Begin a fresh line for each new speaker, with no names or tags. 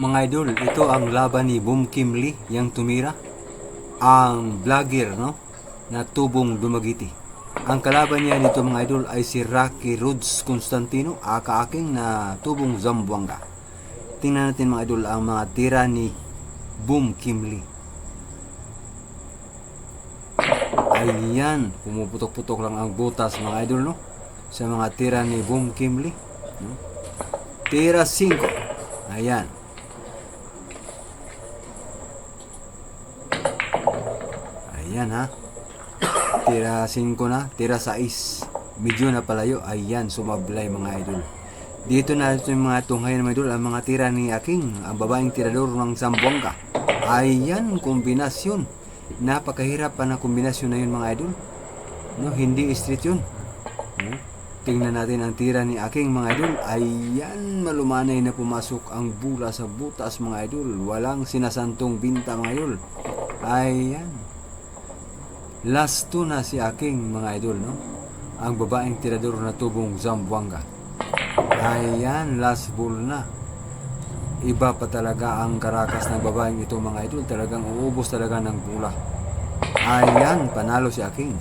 Mga idol, ito ang laban ni Boom Kim Lee, yang tumira. Ang vlogger, no? Na tubong dumagiti. Ang kalaban niya nito mga idol ay si Rocky Rhodes Constantino, aka-aking na tubong Zamboanga. Tingnan natin mga idol ang mga tira ni Boom Kim Lee. Ayan, pumuputok-putok lang ang butas mga idol, no? Sa mga tira ni Boom Kim Lee. No? Tira 5. Ayan. Ayan ha. Tira 5 na, tira 6. Medyo na palayo. Ayan, sumablay mga idol. Dito na ito yung mga tunghayan mga idol, ang mga tira ni Aking, ang babaeng tirador ng Zamboanga. Ayan, kombinasyon. Napakahirap pa na kombinasyon na yun mga idol. No, hindi street yun. No? Tingnan natin ang tira ni Aking mga idol. Ayan, malumanay na pumasok ang bula sa butas mga idol. Walang sinasantong binta mga idol. Ayan. Last two na si Aking mga idol, no? Ang babaeng tirador na tubong Zamboanga. Ayan, last ball na. Iba pa talaga ang karakas ng babaeng ito mga idol. Talagang uubos talaga ng bula. Ayan, panalo si Aking.